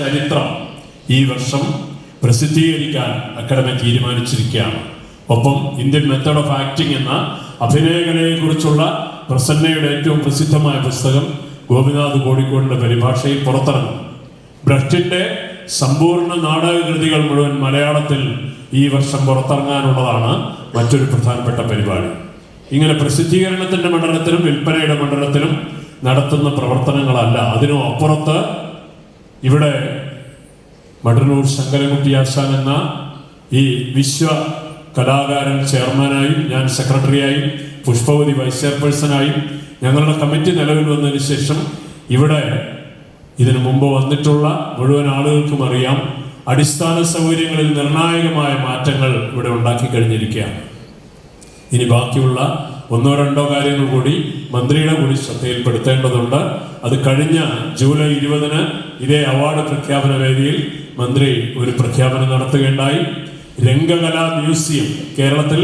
ചരിത്രം ഈ വർഷം പ്രസിദ്ധീകരിക്കാൻ അക്കാദമി തീരുമാനിച്ചിരിക്കുകയാണ്. ഒപ്പം ഇന്ത്യൻ മെത്തേഡ് ഓഫ് ആക്ടിംഗ് എന്ന അഭിനയകലയെക്കുറിച്ചുള്ള പ്രസന്നയുടെ ഏറ്റവും പ്രസിദ്ധമായ പുസ്തകം ഗോപിനാഥ് കോഴിക്കോടിന്റെ പരിഭാഷയിൽ പുറത്തിറങ്ങും. ബ്രഷ്റ്റിന്റെ സമ്പൂർണ നാടകകൃതികൾ മുഴുവൻ മലയാളത്തിൽ ഈ വർഷം പുറത്തിറങ്ങാനുള്ളതാണ് മറ്റൊരു പ്രധാനപ്പെട്ട പരിപാടി. ഇങ്ങനെ പ്രസിദ്ധീകരണത്തിന്റെ മണ്ഡലത്തിലും വിൽപ്പനയുടെ മണ്ഡലത്തിലും നടത്തുന്ന പ്രവർത്തനങ്ങളല്ല അതിനും അപ്പുറത്ത് ഇവിടെ മടനൂർ ശങ്കരകുട്ടി ആശാൻ എന്ന ഈ വിശ്വ കലാകാരൻ ചെയർമാനായും ഞാൻ സെക്രട്ടറിയായും പുഷ്പവതി വൈസ് ചെയർപേഴ്സണായും ഞങ്ങളുടെ കമ്മിറ്റി നിലവിൽ വന്നതിന് ശേഷം ഇവിടെ ഇതിനു മുമ്പ് വന്നിട്ടുള്ള മുഴുവൻ ആളുകൾക്കും അറിയാം അടിസ്ഥാന സൗകര്യങ്ങളിൽ നിർണായകമായ മാറ്റങ്ങൾ ഇവിടെ ഉണ്ടാക്കി കഴിഞ്ഞിരിക്കുകയാണ്. ഇനി ബാക്കിയുള്ള ഒന്നോ രണ്ടോ കാര്യങ്ങൾ കൂടി മന്ത്രിയുടെ കൂടി ശ്രദ്ധയിൽപ്പെടുത്തേണ്ടതുണ്ട്. അത് കഴിഞ്ഞ ജൂലൈ ഇരുപതിന് ഇതേ അവാർഡ് പ്രഖ്യാപന വേദിയിൽ മന്ത്രി ഒരു പ്രഖ്യാപനം നടത്തുകയുണ്ടായി. രംഗകലാ മ്യൂസിയം കേരളത്തിൽ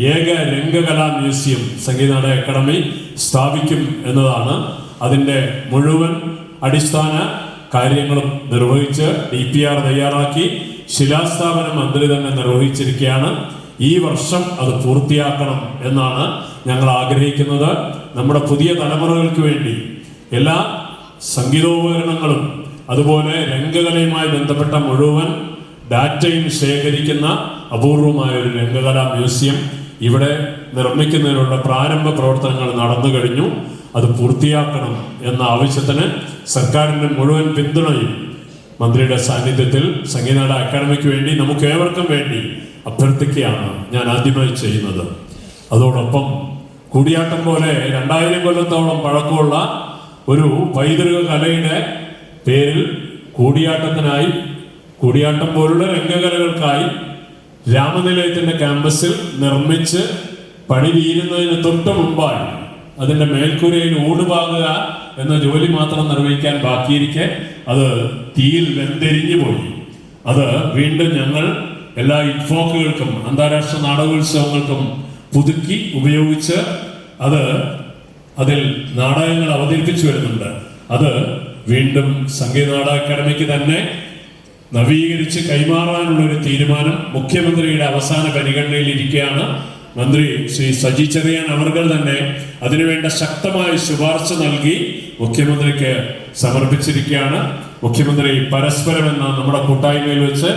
ഏക രംഗകലാ മ്യൂസിയം സംഗീതനാടക അക്കാദമി സ്ഥാപിക്കും എന്നതാണ് അതിന്റെ മുഴുവൻ അടിസ്ഥാന കാര്യങ്ങളും നിർവഹിച്ച് ഡി പി ആർ തയ്യാറാക്കി. ശിലാസ്ഥാപനം മന്ത്രി തന്നെ നിർവഹിച്ചിരിക്കുകയാണ്. ഈ വർഷം അത് പൂർത്തിയാക്കണം എന്നാണ് ഞങ്ങൾ ആഗ്രഹിക്കുന്നത്. നമ്മുടെ പുതിയ തലമുറകൾക്ക് വേണ്ടി എല്ലാ സംഗീതോപകരണങ്ങളും അതുപോലെ രംഗകലയുമായി ബന്ധപ്പെട്ട മുഴുവൻ ഡാറ്റയും ശേഖരിക്കുന്ന അപൂർവമായ ഒരു രംഗകലാ മ്യൂസിയം ഇവിടെ നിർമ്മിക്കുന്നതിനുള്ള പ്രാരംഭ പ്രവർത്തനങ്ങൾ നടന്നു കഴിഞ്ഞു. അത് പൂർത്തിയാക്കണം എന്ന ആവശ്യത്തിന് സർക്കാരിന്റെ മുഴുവൻ പിന്തുണയും മന്ത്രിയുടെ സാന്നിധ്യത്തിൽ സംഗീതനാട അക്കാദമിക്ക് വേണ്ടി നമുക്ക് ഏവർക്കും വേണ്ടി അഭ്യർത്ഥിക്കുകയാണ് ഞാൻ ആദ്യമായി ചെയ്യുന്നത്. അതോടൊപ്പം കൂടിയാട്ടം പോലെ രണ്ടായിരം കൊല്ലത്തോളം പഴക്കമുള്ള ഒരു പൈതൃക കലയുടെ പേരിൽ കൂടിയാട്ടത്തിനായി കൂടിയാട്ടം പോലുള്ള രംഗകലകൾക്കായി രാമനിലയത്തിന്റെ ക്യാമ്പസിൽ നിർമ്മിച്ച് പണി തീരുന്നതിന് തൊട്ട് മുമ്പായി അതിന്റെ മേൽക്കൂരയിൽ ഊടുപാകുക എന്ന ജോലി മാത്രം നിർവഹിക്കാൻ ബാക്കിയിരിക്കെ അത് തീയിൽ വെന്തെരിഞ്ഞു പോയി. അത് വീണ്ടും ഞങ്ങൾ എല്ലാ ഇൻഫോക്കുകൾക്കും അന്താരാഷ്ട്ര നാടകോത്സവങ്ങൾക്കും പുതുക്കി ഉപയോഗിച്ച് അത് അതിൽ നാടകങ്ങൾ അവതരിപ്പിച്ചു വരുന്നുണ്ട്. അത് വീണ്ടും സംഗീത നാടക അക്കാദമിക്ക് തന്നെ നവീകരിച്ച് കൈമാറാനുള്ള ഒരു തീരുമാനം മുഖ്യമന്ത്രിയുടെ അവസാന പരിഗണനയിൽ ഇരിക്കുകയാണ് മന്ത്രി ശ്രീ സജി ചെറിയാൻ അവർകൾ തന്നെ അതിനുവേണ്ട ശക്തമായ ശുപാർശ നൽകി മുഖ്യമന്ത്രിക്ക് സമർപ്പിച്ചിരിക്കുകയാണ് മുഖ്യമന്ത്രി പരസ്പരം എന്ന നമ്മുടെ കൂട്ടായ്മയിൽ വെച്ച്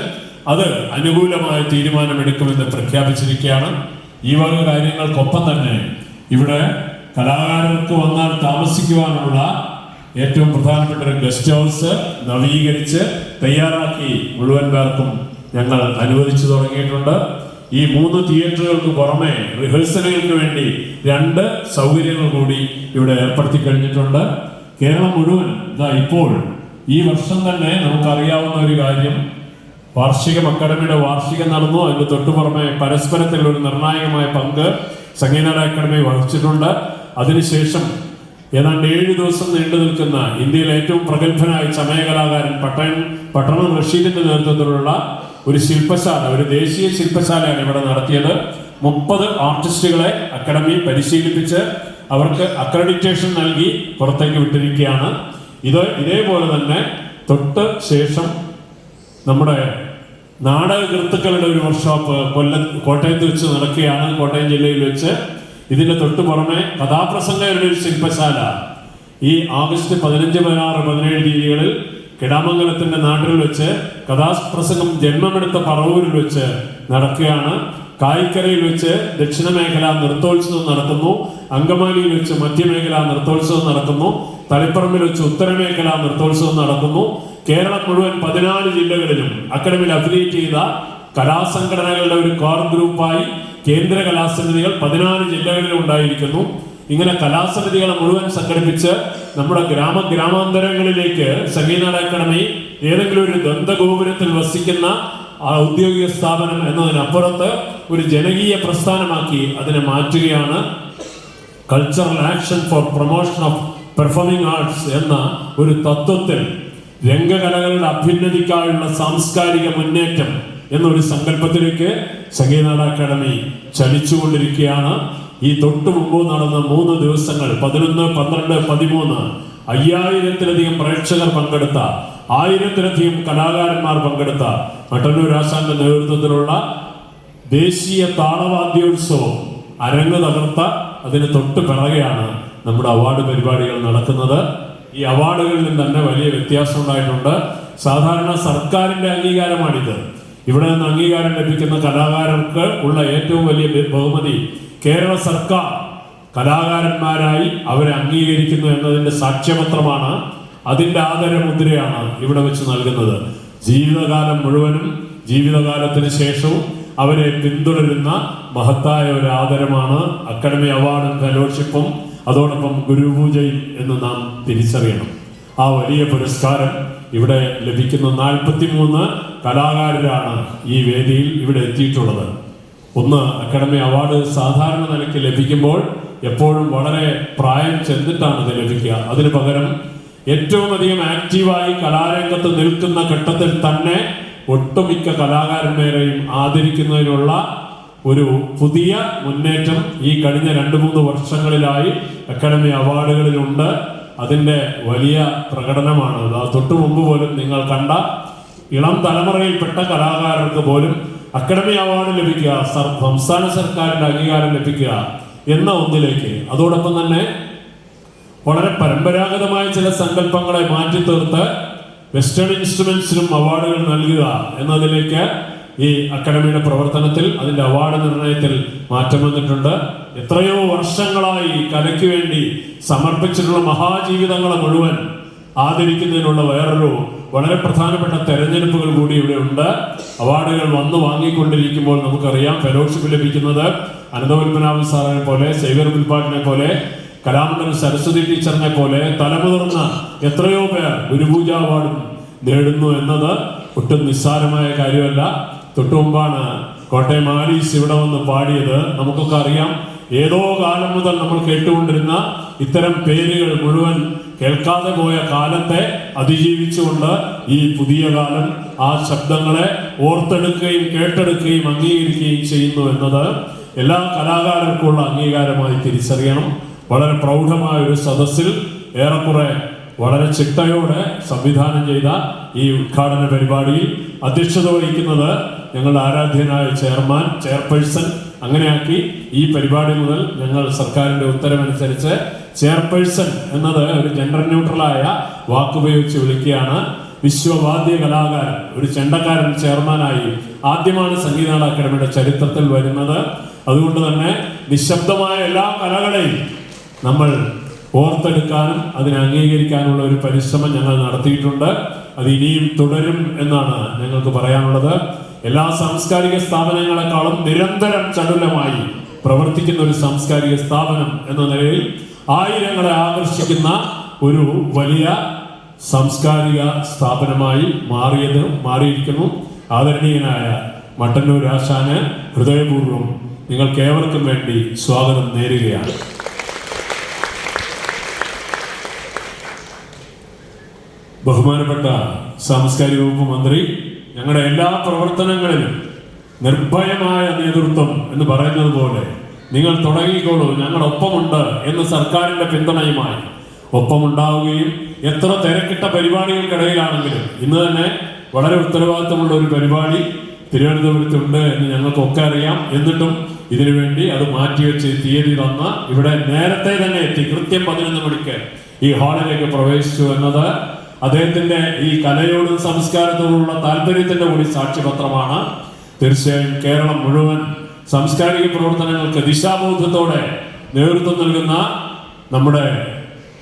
അത് അനുകൂലമായ തീരുമാനമെടുക്കുമെന്ന് പ്രഖ്യാപിച്ചിരിക്കുകയാണ് ഈ വക കാര്യങ്ങൾക്കൊപ്പം തന്നെ ഇവിടെ കലാകാരർക്ക് വന്നാൽ താമസിക്കുവാനുള്ള ഏറ്റവും പ്രധാനപ്പെട്ട ഒരു ഗസ്റ്റ് ഹൗസ് നവീകരിച്ച് തയ്യാറാക്കി മുഴുവൻ പേർക്കും ഞങ്ങൾ അനുവദിച്ചു തുടങ്ങിയിട്ടുണ്ട്. ഈ മൂന്ന് തിയേറ്ററുകൾക്ക് പുറമെ റിഹേഴ്സലുകൾക്ക് വേണ്ടി രണ്ട് സൗകര്യങ്ങൾ കൂടി ഇവിടെ ഏർപ്പെടുത്തി കഴിഞ്ഞിട്ടുണ്ട്. കേരളം മുഴുവൻ ഇതാ ഇപ്പോൾ ഈ വർഷം തന്നെ നമുക്കറിയാവുന്ന ഒരു കാര്യം. വാർഷികം അക്കാദമിയുടെ വാർഷികം നടന്നു. അതിന് തൊട്ടു പുറമെ പരസ്പരത്തിൽ ഒരു നിർണായകമായ പങ്ക് സംഗീത അക്കാദമി വഹിച്ചിട്ടുണ്ട്. അതിനുശേഷം ഏതാണ്ട് ഏഴ് ദിവസം നീണ്ടു നിൽക്കുന്ന ഇന്ത്യയിലെ ഏറ്റവും പ്രഗത്ഭനായ ചമയകലാകാരൻ പട്ടൺ പട്ടണം റഷീദിന്റെ നേതൃത്വത്തിലുള്ള ഒരു ശില്പശാല ഒരു ദേശീയ ശില്പശാലയാണ് ഇവിടെ നടത്തിയത്. മുപ്പത് ആർട്ടിസ്റ്റുകളെ അക്കാഡമി പരിശീലിപ്പിച്ച് അവർക്ക് അക്രഡിറ്റേഷൻ നൽകി പുറത്തേക്ക് വിട്ടിരിക്കുകയാണ്. ഇത് ഇതേപോലെ തന്നെ തൊട്ട് ശേഷം നമ്മുടെ നാടക കൃത്തുക്കളുടെ ഒരു വർക്ക്ഷോപ്പ് കൊല്ലം കോട്ടയത്ത് വെച്ച് നടക്കുകയാണ്. കോട്ടയം ജില്ലയിൽ വെച്ച് ഇതിന്റെ തൊട്ടു പുറമെ കഥാപ്രസംഗരുടെ ഒരു ശില്പശാല. ഈ ആഗസ്റ്റ് പതിനഞ്ച് പതിനാറ് പതിനേഴ് തീയതികളിൽ കിടാമംഗലത്തിന്റെ നാട്ടിൽ വെച്ച് കഥാപ്രസംഗം ജന്മമെടുത്ത പറവൂരിൽ വെച്ച് നടക്കുകയാണ്. കായിക്കരയിൽ വെച്ച് ദക്ഷിണ മേഖല നൃത്തോത്സവം നടത്തുന്നു. അങ്കമാലിയിൽ വെച്ച് മധ്യമേഖല നൃത്തോത്സവം നടക്കുന്നു തളിപ്പറമ്പിൽ വെച്ച് ഉത്തരമേഖല നൃത്തോത്സവം നടക്കുന്നു കേരളം മുഴുവൻ പതിനാല് ജില്ലകളിലും അക്കാഡമിയിൽ അഫിലിയേറ്റ് ചെയ്ത കലാസംഘടനകളുടെ ഒരു കോർ ഗ്രൂപ്പായി കേന്ദ്ര കലാസമിതികൾ പതിനാല് ജില്ലകളിലും ഉണ്ടായിരിക്കുന്നു. ഇങ്ങനെ കലാസമിതികളെ മുഴുവൻ സംഘടിപ്പിച്ച് നമ്മുടെ ഗ്രാമ ഗ്രാമാന്തരങ്ങളിലേക്ക് സംഗീത അക്കാദമി ഏതെങ്കിലും ഒരു ദന്തഗോപുരത്തിൽ വസിക്കുന്ന ആ ഔദ്യോഗിക സ്ഥാപനം എന്നതിനപ്പുറത്ത് ഒരു ജനകീയ പ്രസ്ഥാനമാക്കി അതിനെ മാറ്റുകയാണ്. Cultural action for promotion of performing arts എന്ന ഒരു തത്വത്തിൽ രംഗകലകളുടെ അഭ്യുന്നതിക്കായുള്ള സാംസ്കാരിക മുന്നേറ്റം എന്നൊരു സങ്കല്പത്തിലേക്ക് സംഗീതനാട അക്കാദമി ചലിച്ചുകൊണ്ടിരിക്കുകയാണ്. ഈ തൊട്ടു മുമ്പ് നടന്ന മൂന്ന് ദിവസങ്ങൾ പതിനൊന്ന് പന്ത്രണ്ട് പതിമൂന്ന് അയ്യായിരത്തിലധികം പ്രേക്ഷകർ പങ്കെടുത്ത ആയിരത്തിലധികം കലാകാരന്മാർ പങ്കെടുത്ത മട്ടന്നൂർ ആശാന്റെ നേതൃത്വത്തിലുള്ള ദേശീയ താളവാദ്യോത്സവം അരങ്ങ് തകർത്ത അതിന് തൊട്ട് പിറകെയാണ് നമ്മുടെ അവാർഡ് പരിപാടികൾ നടക്കുന്നത്. ഈ അവാർഡുകളിൽ തന്നെ വലിയ വ്യത്യാസം ഉണ്ടായിട്ടുണ്ട്. സാധാരണ സർക്കാരിന്റെ അംഗീകാരമാണിത്. ഇവിടെ നിന്ന് അംഗീകാരം ലഭിക്കുന്ന കലാകാരർക്ക് ഉള്ള ഏറ്റവും വലിയ ബഹുമതി കേരള സർക്കാർ കലാകാരന്മാരായി അവരെ അംഗീകരിക്കുന്നു എന്നതിന്റെ സാക്ഷ്യപത്രമാണ് അതിന്റെ ആദരമുദ്രയാണ് ഇവിടെ വെച്ച് നൽകുന്നത്. ജീവിതകാലം മുഴുവനും ജീവിതകാലത്തിന് ശേഷവും അവരെ പിന്തുടരുന്ന മഹത്തായ ഒരു ആദരമാണ് അക്കാഡമി അവാർഡും ഫെലോഷിപ്പും അതോടൊപ്പം ഗുരുപൂജയും എന്ന് നാം തിരിച്ചറിയണം. ആ വലിയ പുരസ്കാരം ഇവിടെ ലഭിക്കുന്ന നാൽപ്പത്തി മൂന്ന് കലാകാരരാണ് ഈ വേദിയിൽ ഇവിടെ എത്തിയിട്ടുള്ളത്. ഒന്ന് അക്കാഡമി അവാർഡ് സാധാരണ നിലയ്ക്ക് ലഭിക്കുമ്പോൾ എപ്പോഴും വളരെ പ്രായം ചെന്നിട്ടാണ് ഇത് ലഭിക്കുക. അതിന് പകരം ഏറ്റവും അധികം ആക്റ്റീവായി കലാരംഗത്ത് നിൽക്കുന്ന ഘട്ടത്തിൽ തന്നെ ഒട്ടുമിക്ക കലാകാരന്മാരെയും ആദരിക്കുന്നതിനുള്ള ഒരു പുതിയ മുന്നേറ്റം ഈ കഴിഞ്ഞ രണ്ട് മൂന്ന് വർഷങ്ങളിലായി അക്കാഡമി അവാർഡുകളിലുണ്ട്. അതിന്റെ വലിയ പ്രകടനമാണ്. തൊട്ടു മുമ്പ് പോലും നിങ്ങൾ കണ്ട ഇളം തലമുറയിൽപ്പെട്ട കലാകാരർക്ക് പോലും അക്കാഡമി അവാർഡ് ലഭിക്കുക സംസ്ഥാന സർക്കാരിന്റെ അംഗീകാരം ലഭിക്കുക എന്ന ഒന്നിലേക്ക്. അതോടൊപ്പം തന്നെ വളരെ പരമ്പരാഗതമായ ചില സങ്കല്പങ്ങളെ മാറ്റി തീർത്ത് വെസ്റ്റേൺ ഇൻസ്ട്രുമെന്റ്സിനും അവാർഡുകൾ നൽകുക എന്നതിലേക്ക് ഈ അക്കാഡമിയുടെ പ്രവർത്തനത്തിൽ അതിന്റെ അവാർഡ് നിർണയത്തിൽ മാറ്റം വന്നിട്ടുണ്ട്. എത്രയോ വർഷങ്ങളായി കലയ്ക്ക് വേണ്ടി സമർപ്പിച്ചിട്ടുള്ള മഹാജീവിതങ്ങളെ മുഴുവൻ ആദരിക്കുന്നതിനുള്ള വേറൊരു വളരെ പ്രധാനപ്പെട്ട തെരഞ്ഞെടുപ്പുകൾ കൂടി ഇവിടെ ഉണ്ട്. അവാർഡുകൾ വന്നു വാങ്ങിക്കൊണ്ടിരിക്കുമ്പോൾ നമുക്കറിയാം ഫെലോഷിപ്പ് ലഭിക്കുന്നത് അനന്തപത്മനാഭൻ സാറിനെ പോലെ സേവ്യർ പുൽപ്പാട്ടിനെ പോലെ കലാമണ്ഡലം സരസ്വതി ടീച്ചറിനെ പോലെ തലമുതിർന്ന എത്രയോ പേർ ഗുരുപൂജ അവാർഡും നേടുന്നു എന്നത് ഒട്ടും നിസ്സാരമായ കാര്യമല്ല. തൊട്ടുമുമ്പാണ് കോട്ടയം ആലീസ് ഇവിടെ വന്ന് പാടിയത്. നമുക്കൊക്കെ അറിയാം ഏതോ കാലം മുതൽ നമ്മൾ കേട്ടുകൊണ്ടിരുന്ന ഇത്തരം പേരുകൾ മുഴുവൻ കേൾക്കാതെ പോയ കാലത്തെ അതിജീവിച്ചുകൊണ്ട് ഈ പുതിയ കാലം ആ ശബ്ദങ്ങളെ ഓർത്തെടുക്കുകയും കേട്ടെടുക്കുകയും അംഗീകരിക്കുകയും ചെയ്യുന്നു എന്നത് എല്ലാ കലാകാരർക്കുള്ള അംഗീകാരമായി തിരിച്ചറിയണം. വളരെ പ്രൗഢമായ ഒരു സദസ്സിൽ ഏറെക്കുറെ വളരെ ചിട്ടയോടെ സംവിധാനം ചെയ്ത ഈ ഉദ്ഘാടന പരിപാടിയിൽ അധ്യക്ഷത വഹിക്കുന്നത് ഞങ്ങളുടെ ആരാധ്യനായ ചെയർമാൻ ചെയർപേഴ്സൺ അങ്ങനെയാക്കി ഈ പരിപാടി മുതൽ ഞങ്ങൾ സർക്കാരിന്റെ ഉത്തരവനുസരിച്ച് ചെയർപേഴ്സൺ എന്നത് ഒരു ജെൻഡർ ന്യൂട്രലായ വാക്കുപയോഗിച്ച് വിളിക്കുകയാണ്. വിശ്വവാദ്യ കലാകാരൻ ഒരു ചെണ്ടക്കാരൻ ചെയർമാനായി ആദ്യമാണ് സംഗീതാള അക്കാദമിയുടെ ചരിത്രത്തിൽ വരുന്നത്. അതുകൊണ്ട് തന്നെ നിശബ്ദമായ എല്ലാ കലകളെയും നമ്മൾ ഓർത്തെടുക്കാനും അതിനെ അംഗീകരിക്കാനുള്ള ഒരു പരിശ്രമം ഞങ്ങൾ നടത്തിയിട്ടുണ്ട്. അത് ഇനിയും തുടരും എന്നാണ് ഞങ്ങൾക്ക് പറയാനുള്ളത്. എല്ലാ സാംസ്കാരിക സ്ഥാപനങ്ങളെക്കാളും നിരന്തരം ചടുലമായി പ്രവർത്തിക്കുന്ന ഒരു സാംസ്കാരിക സ്ഥാപനം എന്ന നിലയിൽ ആയിരങ്ങളെ ആകർഷിക്കുന്ന ഒരു വലിയ സാംസ്കാരിക സ്ഥാപനമായി മാറിയത് മാറിയിരിക്കുന്നു. ആദരണീയനായ മട്ടന്നൂർ ആശാന് ഹൃദയപൂർവം നിങ്ങൾക്കേവർക്കും വേണ്ടി സ്വാഗതം നേരുകയാണ്. ബഹുമാനപ്പെട്ട സാംസ്കാരിക വകുപ്പ് മന്ത്രി ഞങ്ങളുടെ എല്ലാ പ്രവർത്തനങ്ങളിലും നിർഭയമായ നേതൃത്വം എന്ന് പറയുന്നത് പോലെ നിങ്ങൾ തുടങ്ങിക്കോളൂ ഞങ്ങൾ ഒപ്പമുണ്ട് എന്ന് സർക്കാരിന്റെ പിന്തുണയുമായി. ഒപ്പമുണ്ടാവുകയും എത്ര തിരക്കിട്ട പരിപാടികൾക്കിടയിലാണെങ്കിലും ഇന്ന് തന്നെ വളരെ ഉത്തരവാദിത്തമുള്ള ഒരു പരിപാടി തിരുവനന്തപുരത്തുണ്ട് എന്ന് ഞങ്ങൾക്കൊക്കെ അറിയാം. എന്നിട്ടും ഇതിനുവേണ്ടി അത് മാറ്റിവെച്ച് തീയതി തന്ന ഇവിടെ നേരത്തെ തന്നെ എത്തി. കൃത്യം പതിനൊന്ന് മണിക്ക് ഈ ഹാളിലേക്ക് പ്രവേശിച്ചു എന്നത് അദ്ദേഹത്തിന്റെ ഈ കലയോടും സംസ്കാരത്തോടുള്ള താല്പര്യത്തിന്റെ കൂടി സാക്ഷ്യപത്രമാണ്. തീർച്ചയായും കേരളം മുഴുവൻ സാംസ്കാരിക പ്രവർത്തനങ്ങൾക്ക് ദിശാബോധത്തോടെ നേതൃത്വം നൽകുന്ന നമ്മുടെ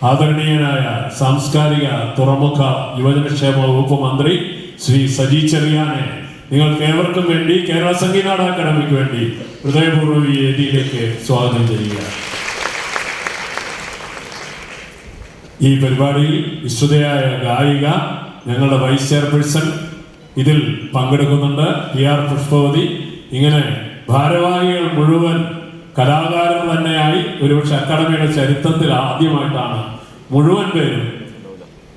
ആദരണീയനായ സാംസ്കാരിക തുറമുഖ യുവജനക്ഷേമ വകുപ്പ് മന്ത്രി ശ്രീ സജി ചെറിയാനെ നിങ്ങൾക്ക് ഏവർക്കും വേണ്ടി കേരള സംഗീനാട് അക്കാദമിക്ക് വേണ്ടി ഹൃദയപൂർവം ഈ വേദിയിലേക്ക് സ്വാഗതം ചെയ്യുക. ഈ പരിപാടിയിൽ വിശ്വതയായ ഗായിക ഞങ്ങളുടെ വൈസ് ചെയർപേഴ്സൺ ഇതിൽ പങ്കെടുക്കുന്നുണ്ട്. P R Pushpavathi. ഇങ്ങനെ ഭാരവാഹികൾ മുഴുവൻ കലാകാരം തന്നെയായി ഒരുപക്ഷെ അക്കാദമിയുടെ ചരിത്രത്തിൽ ആദ്യമായിട്ടാണ് മുഴുവൻ പേരും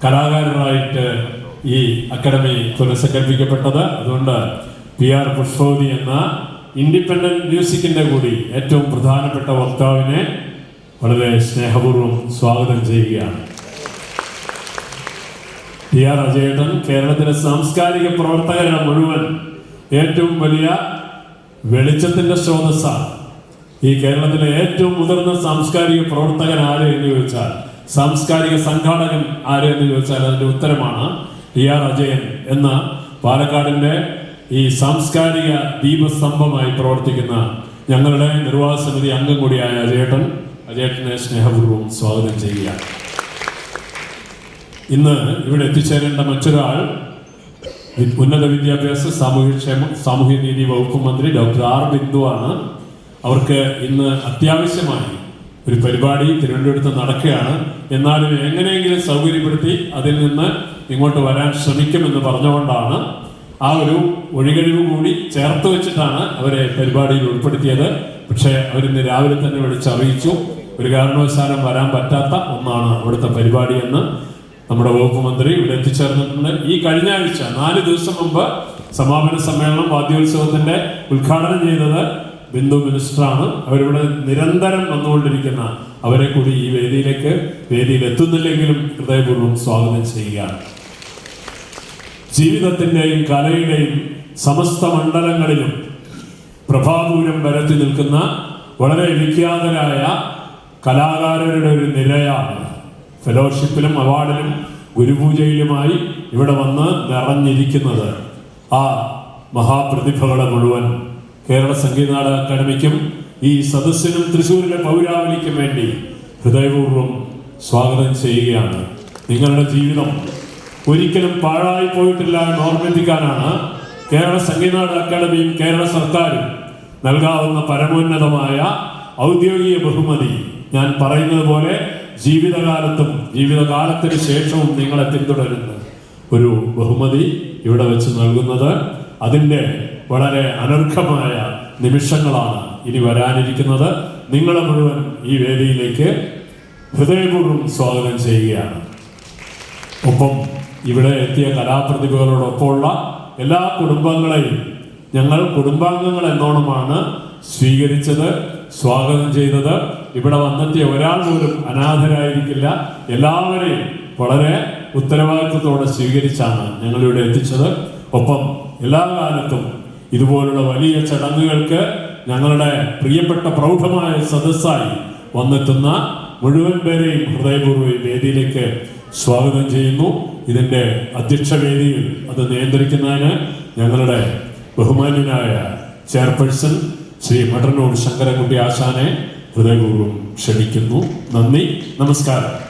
കലാകാരനായിട്ട് ഈ അക്കാദമി പുനഃസംഘടിപ്പിക്കപ്പെട്ടത് അതുകൊണ്ട് പി ആർ പുഷ്പവതി എന്ന ഇൻഡിപെൻഡന്റ് മ്യൂസിക്കിന്റെ കൂടി ഏറ്റവും പ്രധാനപ്പെട്ട വക്താവിനെ വളരെ സ്നേഹപൂർവം സ്വാഗതം ചെയ്യുകയാണ്. ടി ആർ അജയേട്ടൻ കേരളത്തിലെ സാംസ്കാരിക പ്രവർത്തകരുടെ മുഴുവൻ. ഏറ്റവും വലിയ വെളിച്ചത്തിന്റെ സ്രോതസ്സാണ്. ഈ കേരളത്തിലെ ഏറ്റവും മുതിർന്ന സാംസ്കാരിക പ്രവർത്തകൻ ആര് എന്ന് ചോദിച്ചാൽ സാംസ്കാരിക സംഘാടകൻ ആര് എന്ന് ചോദിച്ചാൽ അതിന്റെ ഉത്തരമാണ് ടി ആർ അജയൻ എന്ന പാലക്കാടിന്റെ ഈ സാംസ്കാരിക ദീപസ്തംഭമായി പ്രവർത്തിക്കുന്ന ഞങ്ങളുടെ നിർവാഹ സമിതി അംഗം കൂടിയായ അജയേട്ടൻ. അജയേട്ടനെ സ്നേഹപൂർവം സ്വാഗതം ചെയ്യുക ഇന്ന് ഇവിടെ എത്തിച്ചേരേണ്ട മറ്റൊരാൾ ഉന്നത വിദ്യാഭ്യാസ സാമൂഹ്യക്ഷേമ സാമൂഹ്യനീതി വകുപ്പ് മന്ത്രി ഡോക്ടർ ആർ ബിന്ദു ആണ്. അവർക്ക് ഇന്ന് അത്യാവശ്യമായി ഒരു പരിപാടി തിരുവനന്തപുരത്ത് നടക്കുകയാണ്. എന്നാലും എങ്ങനെയെങ്കിലും സൗകര്യപ്പെടുത്തി അതിൽ നിന്ന് ഇങ്ങോട്ട് വരാൻ ശ്രമിക്കുമെന്ന് പറഞ്ഞുകൊണ്ടാണ് ആ ഒരു ഒഴികഴിവ് കൂടി ചേർത്ത് വെച്ചിട്ടാണ് അവരെ പരിപാടിയിൽ ഉൾപ്പെടുത്തിയത്. പക്ഷേ അവരിന്ന് രാവിലെ തന്നെ വിളിച്ചറിയിച്ചു. ഒരു കാരണവശാലും വരാൻ പറ്റാത്ത ഒന്നാണ് അവിടുത്തെ പരിപാടി എന്ന്. നമ്മുടെ വകുപ്പ് മന്ത്രി ഇവിടെ എത്തിച്ചേർന്നിട്ടുണ്ട്. ഈ കഴിഞ്ഞ ആഴ്ച നാല് ദിവസം മുമ്പ് സമാപന സമ്മേളനം വാദ്യോത്സവത്തിന്റെ ഉദ്ഘാടനം ചെയ്തത് ബിന്ദു മിനിസ്റ്ററാണ്. അവരിവിടെ നിരന്തരം വന്നുകൊണ്ടിരിക്കുന്ന അവരെ കൂടി ഈ വേദിയിലേക്ക് വേദിയിൽ എത്തുന്നില്ലെങ്കിലും ഹൃദയപൂർവം സ്വാഗതം ചെയ്യുകയാണ്. ജീവിതത്തിന്റെയും കലയുടെയും സമസ്ത മണ്ഡലങ്ങളിലും പ്രഭാപൂരം വരത്തി നിൽക്കുന്ന വളരെ വിഖ്യാതരായ കലാകാരരുടെ ഒരു നിരയാണ് ഫെലോഷിപ്പിലും അവാർഡിലും ഗുരുപൂജയിലുമായി ഇവിടെ വന്ന് നിറഞ്ഞിരിക്കുന്നത് ആ മഹാപ്രതിഭകളെ മുഴുവൻ കേരള സംഗീതനാട അക്കാദമിക്കും ഈ സദസ്സിനും തൃശ്ശൂരിലെ പൗരാവലിക്കും വേണ്ടി ഹൃദയപൂർവം സ്വാഗതം ചെയ്യുകയാണ്. നിങ്ങളുടെ ജീവിതം ഒരിക്കലും പാഴായി പോയിട്ടില്ല എന്ന് ഓർമ്മിപ്പിക്കാനാണ് കേരള സംഗീതനാട അക്കാദമിയും കേരള സർക്കാരും നൽകാവുന്ന പരമോന്നതമായ ഔദ്യോഗിക ബഹുമതി ഞാൻ പറയുന്നത് പോലെ ജീവിതകാലത്തും ജീവിതകാലത്തിന് ശേഷവും നിങ്ങളെ പിന്തുടരുന്ന ഒരു ബഹുമതി ഇവിടെ വെച്ച് നൽകുന്നത് അതിന്റെ വളരെ അനർഘമായ നിമിഷങ്ങളാണ് ഇനി വരാനിരിക്കുന്നത്. നിങ്ങളെ മുഴുവൻ ഈ വേദിയിലേക്ക് ഹൃദയപൂർവം സ്വാഗതം ചെയ്യുകയാണ്. ഒപ്പം ഇവിടെ എത്തിയ കലാപ്രതിഭകളോടൊപ്പമുള്ള എല്ലാ കുടുംബങ്ങളെയും ഞങ്ങൾ കുടുംബാംഗങ്ങൾ എന്നോണമാണ് സ്വീകരിച്ചത് സ്വാഗതം ചെയ്തത്. ഇവിടെ വന്നെത്തിയ ഒരാൾ പോലും അനാഥരായിരിക്കില്ല. എല്ലാവരെയും വളരെ ഉത്തരവാദിത്വത്തോടെ സ്വീകരിച്ചാണ് ഞങ്ങളിവിടെ എത്തിച്ചത്. ഒപ്പം എല്ലാ കാലത്തും ഇതുപോലുള്ള വലിയ ചടങ്ങുകൾക്ക് ഞങ്ങളുടെ പ്രിയപ്പെട്ട പ്രൗഢമായ സദസ്സായി വന്നെത്തുന്ന മുഴുവൻ പേരെയും ഹൃദയപൂർവം വേദിയിലേക്ക് സ്വാഗതം ചെയ്യുന്നു. ഇതിന്റെ അധ്യക്ഷ വേദിയിൽ അത് നിയന്ത്രിക്കുന്നതിന് ഞങ്ങളുടെ ബഹുമാന്യനായ ചെയർപേഴ്സൺ ശ്രീ മടന്നൂർ ശങ്കരൻകുട്ടി ആശാനെ ഹൃദയപൂർവം ക്ഷണിക്കുന്നു നന്ദി. നമസ്കാരം.